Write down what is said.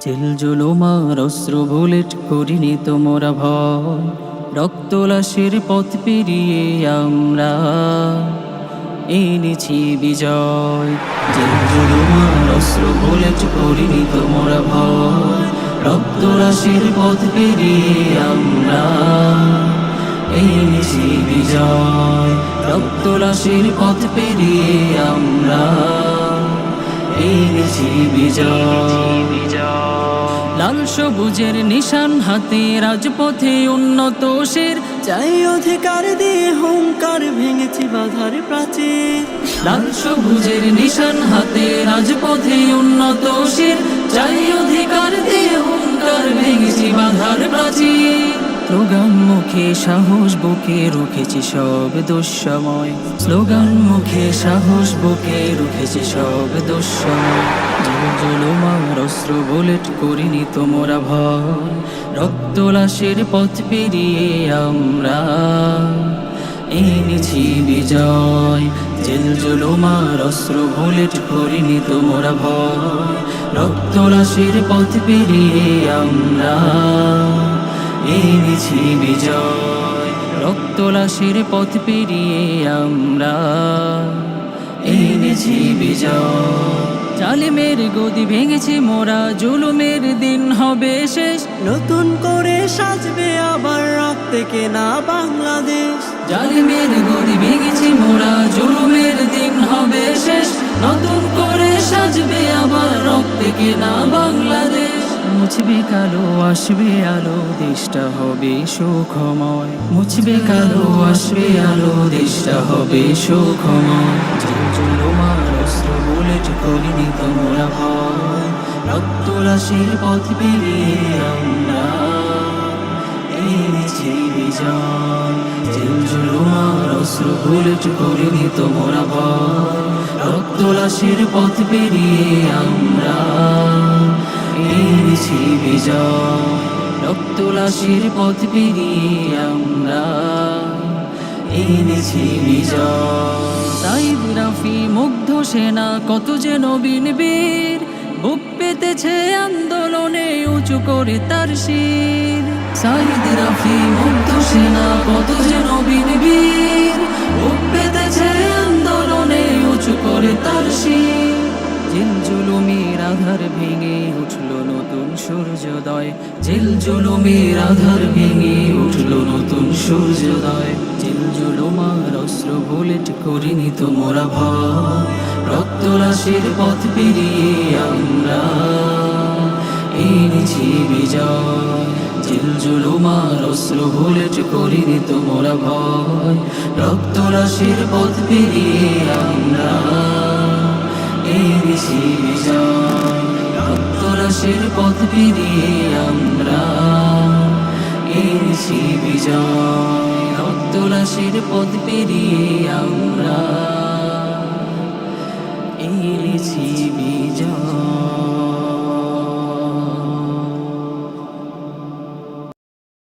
Jail জুলুমার অস্ত্র bullet করিনি তোমরা ভয়। রক্ত লাশের পথ পেরিয়ে আমরা এনেছি বিজয়। জেল জুলুমার অস্ত্র বুলেট করিনি তোমরা ভয়। রক্তলাশের পথ পেরিয়ে আমরা এনেছি বিজয়। রক্তলাশের পথ পেরিয়ে আমরা এনেছি বিজয়। লাল সবুজের নিশান হাতে রাজপথে উন্নত শের চাই অধিকার দিয়ে হুঙ্কার ভেঙেছি বাধার প্রাচীর লাল সবুজের নিশান হাতে রাজপথে উন্নত শের চাই অধিকার দিয়ে হুঙ্কার ভেঙেছি বাধার প্রাচীর স্লোগান মুখে সাহস বুকে রুখেছি সব দুঃসময়। স্লোগান মুখে সাহস বুকে রুখেছি সব দুঃসময়। জলমার অস্ত্র বুলেট করিনি তোমরা ভয়। রক্ত লাশের পথ পেরিয়ে আমরা এনেছি বিজয়। জেল জুলুমার অস্ত্র বুলেট করিনি তোমরা ভয়। রক্ত লাশের পথ পেরিয়ে আমরা এনেছি বিজয়। রক্ত লাশের পথ পেরিয়ে আমরা এনেছি বিজয়। জালিমের গদি ভেঙেছি মোরা জুলুমের দিন হবে শেষ। নতুন করে সাজবে আবার রক্তে কেনা বাংলাদেশ। জালিমের গদি ভেঙেছি মোরা জুলুমের দিন হবে শেষ। নতুন করে সাজবে আবার রক্তে কেনা বাংলাদেশ। মুছবে কালো আসবে আলো দেশটা হবে সুখময়। মুছবে কালো আসবে আলো দেশটা হবে সুখময়। বুলেট করিনি তোমরা ভয়। রক্ত পথ পেরিয়ে আমরা এনেছি বিজয়। জেল জুলুমার অস্ত্র বুলেট করিনি তোমরা পথ পেরিয়ে আমরা এনেছি বিজয়। রক্ত পথ পেরিয়ে আমরা এনেছি বিজয়। সাইদ মুগ্ধ সেনা, কত যে নবীন বীর। বুক পেতেছে আন্দোলনে, উঁচু করে তার শির। সাইদ রাফি মুগ্ধ সেনা, কত যে নবীন বীর। বুক পেতেছে আন্দোলনে, উঁচু করে তার শির। জেল জুলুমের আধার ভেঙে উঠল নতুন সূর্যোদয়। জেল জুলুমের আধার ভেঙে উঠল নতুন সূর্যোদয়। জুলুমার অস্ত্র বুলেট করিনি তোমরা ভয়। রক্ত লাশের পথ পেরিয়ে আমরা এনেছি বিজয়। জেল জুলুমার অস্ত্র বুলেট করিনি তোমরা ভয়। রক্ত লাশের পথ পেরিয়ে আমরা এনেছি বিজয়। রক্ত লাশের পথ পেরিয়ে আমরা এনেছি বিজয়। আকাশের পথ পেরিয়ে আমরা এই